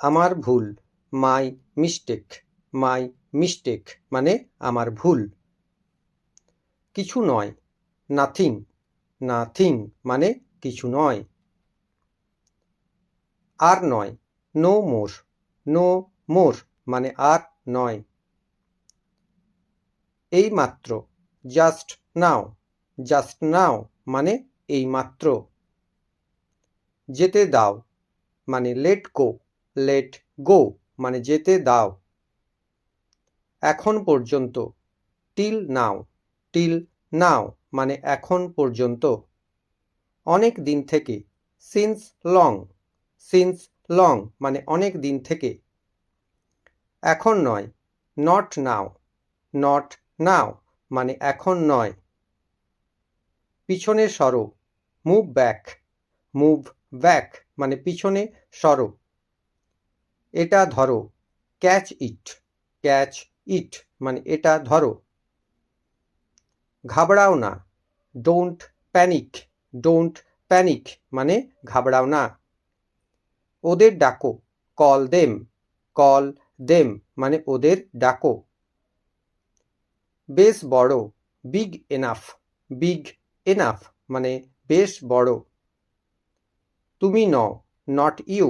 আমার ভুল my mistake my mistake মানে আমার ভুল। কিছু নয় নাথিং নাথিং মানে কিছু নয়। আর নয় নো মোর নো মোর মানে আর নয়। এই মাত্র জাস্ট নাও জাস্ট নাও মানে এই মাত্র। যেতে দাও মানে লেট গো লেট গো মানে যেতে দাও। এখন পর্যন্ত টিল নাও টিল নাও মানে এখন পর্যন্ত। অনেক দিন থেকে সিন্স লং সিন্স লং মানে অনেক দিন থেকে। এখন নয় নট নাও নট নাও মানে এখন নয়। পিছনে সরো মুভ ব্যাক মুভ ব্যাক মানে পিছনে সরো। এটা ধরো ক্যাচ ইট ক্যাচ ইট মানে এটা ধরো। ঘাবড়াও না ডোন্ট প্যানিক ডোন্ট প্যানিক মানে ঘাবড়াও না। ওদের ডাকো কল দেম কল দেম মানে ওদের ডাকো। বেশ বড় বিগ এনাফ বিগ এনাফ মানে বেশ বড়। তুমি নও নট ইউ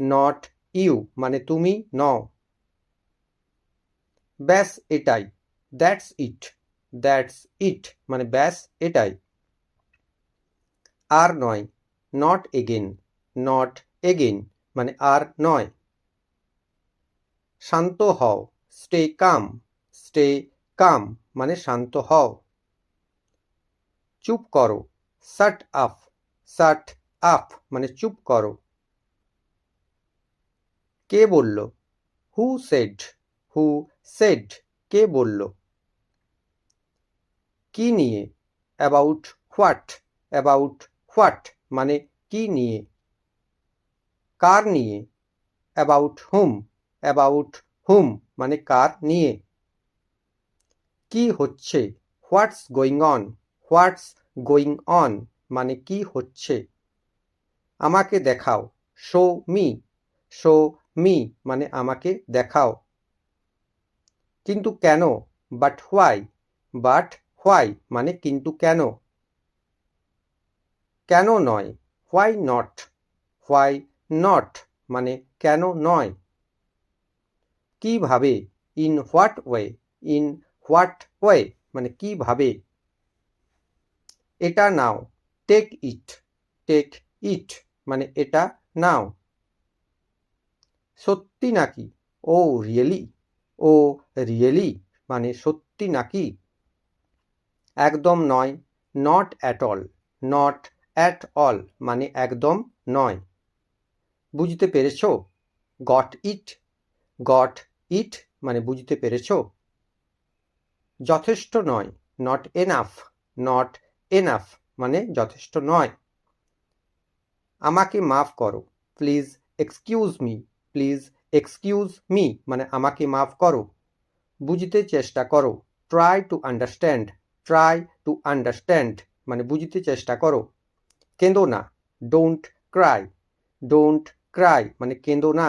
নট ইউ মানে তুমি নও। ব্যাস এটাই। That's it. দ্যাটস ইট মানে ব্যাস এটাই। আর নয়। নট এগেন নট এগেন মানে আর নয়। শান্ত হও। Stay calm. স্টে কাম মানে শান্ত হও। চুপ করো। Shut up. শাট আপ মানে চুপ করো। কে বলল? হু সেড হু সেড কে বলল? কি নিয়ে? অ্যাবাউট হোয়াট অ্যাবাউট হোয়াট মানে কি নিয়ে? কার নিয়ে? অ্যাবাউট হুম অ্যাবাউট হুম মানে কার নিয়ে? কি হচ্ছে? What's going on what's going on মানে কি হচ্ছে? আমাকে দেখাও। শো মি শো মি মানে আমাকে দেখাও। কিন্তু কেন? বাট হোয়াই বাট হোয়াই মানে কিন্তু কেন? কেন নয়? হোয়াই নট হোয়াই নট মানে কেন নয়? কীভাবে? In what way in what way মানে কীভাবে? এটা নাও। টেক ইট টেক ইট মানে এটা নাও। সত্যি নাকি? ও রিয়েলি ও রিয়েলি মানে সত্যি নাকি? একদম নয় not at all not at all মানে একদম নয়। বুঝতে পেরেছ? গট ইট গট ইট মানে বুঝতে পেরেছ? যথেষ্ট নয় নট এনাফ নট এনাফ মানে যথেষ্ট নয়। আমাকে মাফ করো please excuse me please excuse me মানে আমাকে মাফ করো। বুঝতে চেষ্টা করো। Try to understand try to understand মানে বুঝতে চেষ্টা করো। কেঁদো না। ডোন্ট ক্রাই ডোন্ট ক্রাই মানে কেঁদো না।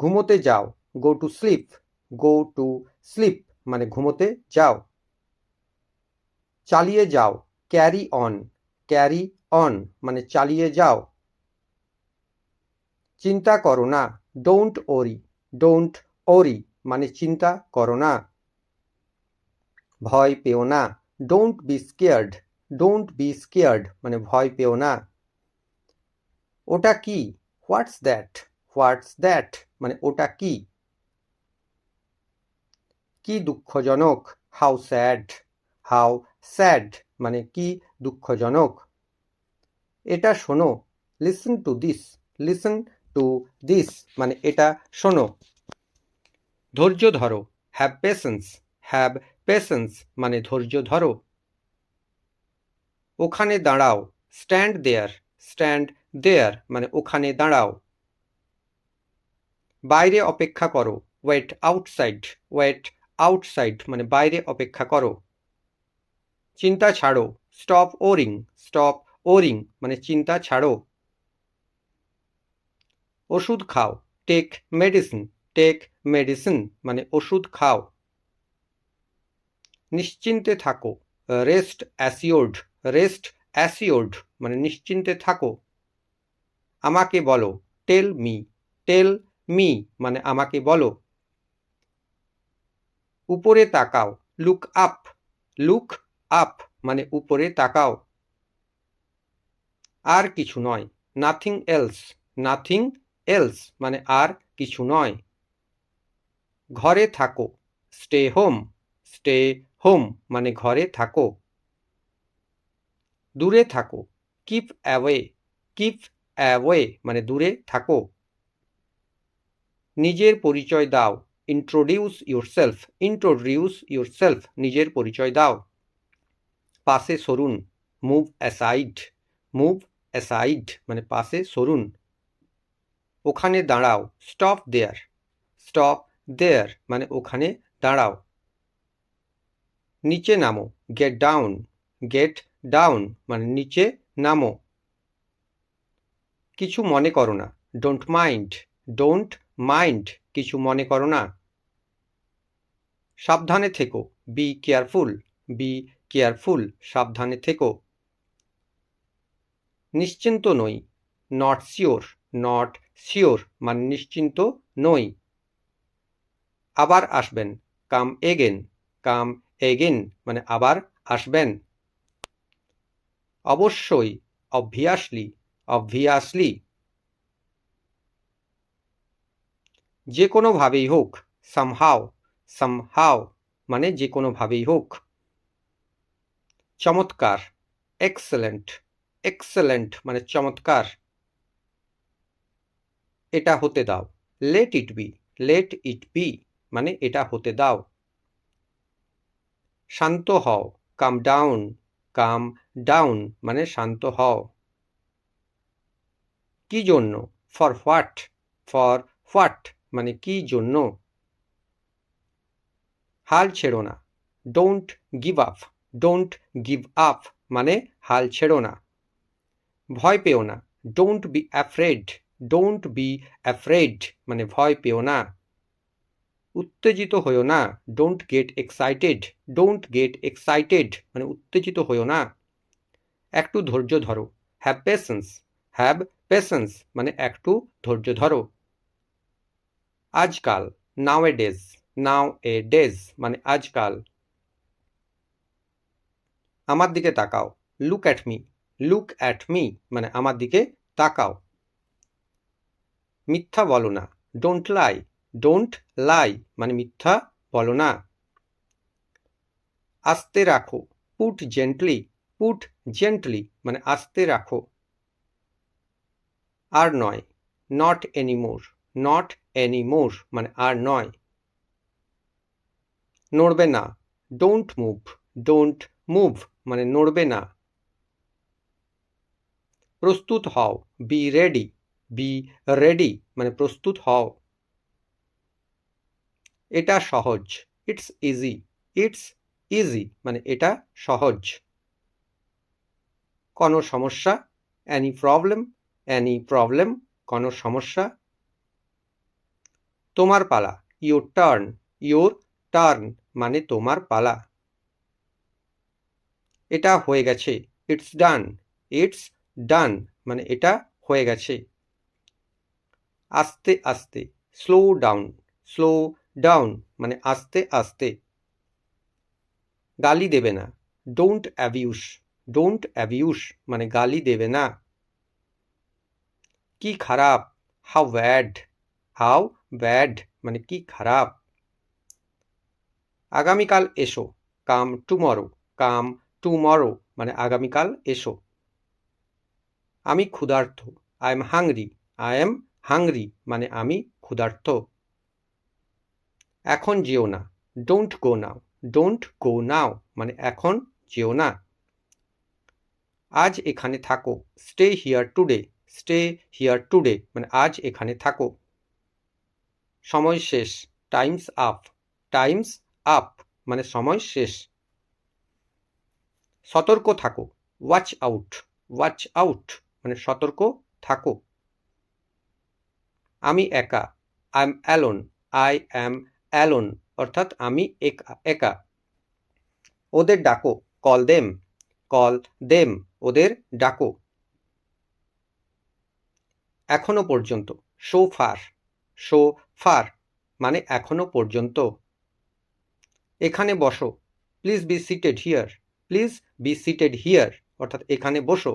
ঘুমোতে যাও। Go to sleep go to sleep মানে ঘুমোতে যাও। চালিয়ে যাও। ক্যারি অন ক্যারি অন মানে চালিয়ে যাও। চিন্তা করো না ডোন্ট ওরি ডোন্ট ওরি মানে চিন্তা করো না। ভয় পেও না don't be scared don't be scared মানে ভয় পেও না। ওটা কি? হোয়াটস দ্যাট হোয়াটস দ্যাট মানে ওটা কি? কি দুঃখজনক? হাউ স্যাড হাউ স্যাড মানে কি দুঃখজনক? এটা শোনো listen to this listen to this মানে এটা শোনো। ধৈর্য ধরো হ্যাভ পেশেন্স হ্যাভ পেশেন্স মানে ধৈর্য ধরো। ওখানে দাঁড়াও স্ট্যান্ড দেয়ার স্ট্যান্ড দেয়ার মানে ওখানে দাঁড়াও। বাইরে অপেক্ষা করো ওয়েট আউটসাইড ওয়েট আউটসাইড মানে বাইরে অপেক্ষা করো। চিন্তা ছাড়ো স্টপ ওরিং স্টপ ওরিং মানে চিন্তা ছাড়ো। ওষুধ খাও। টেক মেডিসিন টেক মেডিসিন মানে ওষুধ খাও। নিশ্চিন্তে থাকো। রেস্ট অ্যাসিওর্ড রেস্ট অ্যাসিওর্ড মানে নিশ্চিন্তে থাকো। আমাকে বলো টেল মি টেল মি মানে আমাকে বলো। উপরে তাকাও লুক আপ লুক আপ মানে উপরে তাকাও। আর কিছু নয় নাথিং এলস নাথিং এলস মানে আর কিছু নয়। ঘরে থাকো স্টে হোম স্টে হোম মানে ঘরে থাকো। দূরে থাকো কিপ অ্যাওয়ে কিপ অ্যাওয়ে মানে দূরে থাকো। নিজের পরিচয় দাও ইন্ট্রোডিউস ইউরসেলফ ইন্ট্রোডিউস ইউরসেলফ নিজের পরিচয় দাও। পাশে সরুন মুভ অ্যাসাইড মুভ অ্যাসাইড মানে পাশে সরুন। ওখানে দাঁড়াও। স্টপ দেয়ার স্টপ দেয়ার মানে ওখানে দাঁড়াও। নিচে নামো। গেট ডাউন গেট ডাউন মানে নিচে নামো। কিছু মনে করো না। ডোন্ট মাইন্ড ডোন্ট মাইন্ড কিছু মনে করো না। সাবধানে থেকো। বি কেয়ারফুল বি কেয়ারফুল সাবধানে থেকো। নিশ্চিন্ত নই। নট শিওর নট শিওর মানে নিশ্চিন্ত নই। আবার আসবেন, কাম এগেন কাম এগেন মানে আবার আসবেন। অবশ্যই অবভিয়াসলি অবভিয়াসলি যে কোনোভাবেই হোক সামহাও সামহাও মানে যে কোনোভাবেই হোক। চমৎকার এক্সেলেন্ট এক্সেলেন্ট মানে চমৎকার। এটা হতে দাও। Let it be let it be মানে এটা হতে দাও। শান্ত হও কাম ডাউন কাম ডাউন মানে শান্ত হও। কি জন্য? ফর হোয়াট ফর হোয়াট মানে কি জন্য? হাল ছেড়ো না। Don't give up don't give up মানে হাল ছেড়ো না। ভয় পেও না। Don't be afraid don't be afraid মানে ভয় পেও না। উত্তেজিত হইও না। Don't get excited don't get excited মানে উত্তেজিত হইও না। একটু ধৈর্য ধরো। হ্যাভ পেশেন্স হ্যাভ পেশেন্স মানে একটু ধৈর্য ধরো। আজকাল নাও এ ডেজ নাও এ ডেজ মানে আজকাল। আমার দিকে তাকাও। Look at me look at me মানে আমার দিকে তাকাও। মিথ্যা বলো না। ডোন্ট লাই ডোন্ট লাই মানে মিথ্যা বলো না। আস্তে রাখো। পুট জেন্টলি পুট জেন্টলি মানে আস্তে রাখো। আর নয়। নট এনিমোর নট এনিমোর মানে আর নয়। নড়বে না। ডোন্ট মুভ ডোন্ট মুভ মানে নড়বে না। প্রস্তুত হও। বি রেডি বি রেডি মানে প্রস্তুত হও। এটা সহজ। ইটস ইজি ইটস ইজি মানে এটা সহজ। কোনো সমস্যা? অ্যানি প্রবলেম অ্যানি প্রবলেম কোনো সমস্যা? তোমার পালা। ইয়োর টার্ন ইয়োর টার্ন মানে তোমার পালা। এটা হয়ে গেছে। ইটস ডান ইটস ডান মানে এটা হয়ে গেছে। আস্তে আস্তে স্লো ডাউন স্লো ডাউন মানে আস্তে আস্তে। গালি দেবে না। ডোন্ট অ্যাবিউস ডোন্ট অ্যাবিউস মানে গালি দেবে না। কি খারাপ হাউ ব্যাড হাউ ব্যাড মানে কি খারাপ। আগামীকাল এসো কাম টুমরো কাম টুমরো মানে আগামীকাল এসো। আমি ক্ষুধার্ত I am hungry I am hungry মানে আমি ক্ষুধার্ত। এখন যেও না। Don't go now don't go নাও মানে এখন যেও না। আজ এখানে থাকো। Stay here today stay here today মানে আজ এখানে থাকো। সময় শেষ। টাইমস আপ টাইমস আপ মানে সময় শেষ। সতর্ক থাকো। ওয়াচ আউট ওয়াচ আউট মানে সতর্ক থাকো। আমি একা। I am alone I am alone অর্থাৎ আমি একা একা। ওদের ডাকো। কল দেম কল দেম ওদের ডাকো। এখনও পর্যন্ত। শো ফার শো ফার মানে এখনও পর্যন্ত। এখানে বসো। Please be seated here please be seated here অর্থাৎ এখানে বসো।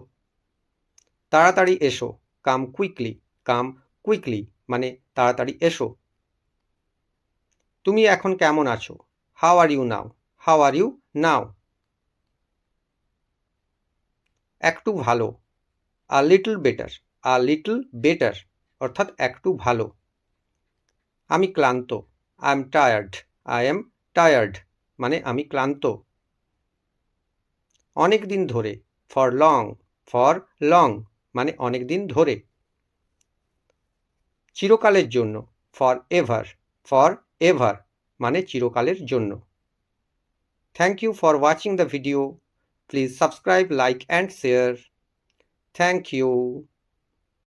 তাড়াতাড়ি এসো। কাম কুইকলি কাম কুইকলি মানে তাড়াতাড়ি এসো। তুমি এখন কেমন আছো? হাও are you now how are you now একটু ভালো। A little better a little better অর্থাৎ একটু ভালো। আমি ক্লান্ত I am tired I am tired মানে আমি ক্লান্ত। অনেক দিন ধরে ফর লং ফর লং মানে অনেক দিন ধরে। চিরকালের জন্য ফর এভার ফর এভার মানে চিরকালের জন্য। Thank you for watching the video please subscribe like and share thank you